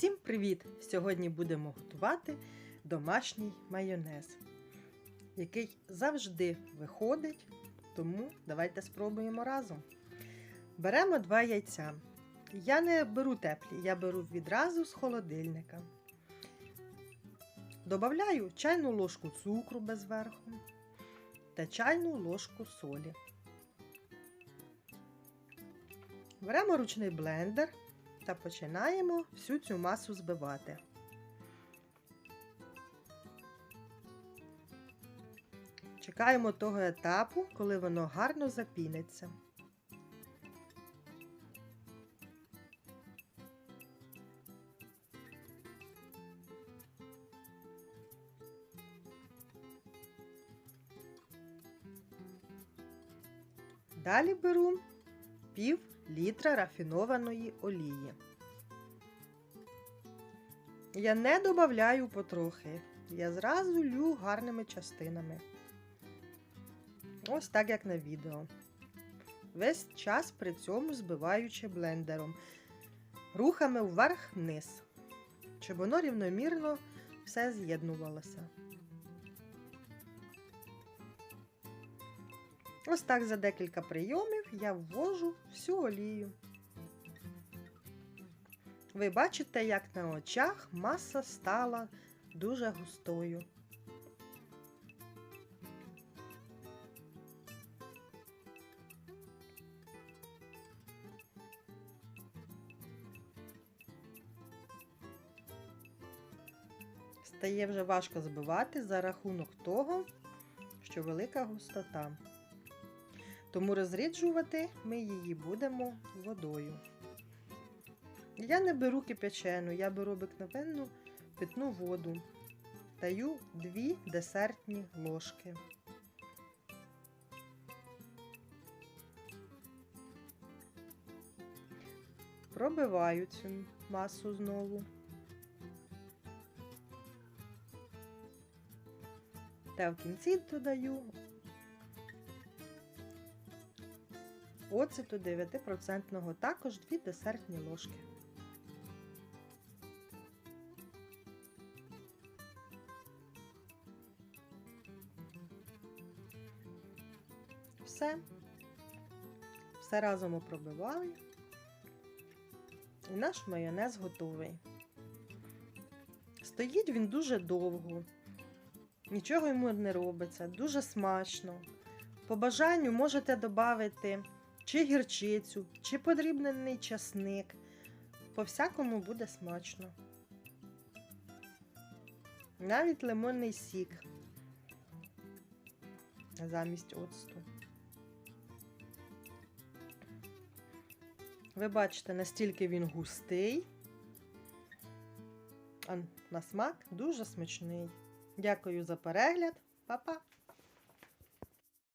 Всім привіт! Сьогодні будемо готувати домашній майонез, який завжди виходить, тому давайте спробуємо разом. Беремо два яйця. Я не беру теплі, я беру відразу з холодильника. Добавляю чайну ложку цукру без верху та чайну ложку солі. Беремо ручний блендер та починаємо всю цю масу збивати. Чекаємо того етапу, коли воно гарно запіниться. Далі беру пів літра рафінованої олії. Я не додаю потрохи, я зразу лю гарними частинами. Ось так, як на відео. Весь час при цьому збиваючи блендером, рухами вверх-вниз, щоб воно рівномірно все з'єднувалося. Ось так за декілька прийомів я ввожу всю олію. Ви бачите, як на очах маса стала дуже густою. Стає вже важко збивати за рахунок того, що велика густота. Тому розріджувати ми її будемо водою. Я не беру кипячену, я беру обикновенну питну воду. Даю 2 десертні ложки. Пробиваю цю масу знову. Та в кінці додаю оцету 9% також 2 десертні ложки. Все. Все разом опробивали. І наш майонез готовий. Стоїть він дуже довго, нічого йому не робиться, дуже смачно. По бажанню можете додати чи гірчицю, чи подрібнений часник. По всякому буде смачно. Навіть лимонний сік замість оцту. Ви бачите, настільки він густий, а на смак дуже смачний. Дякую за перегляд, Па-па!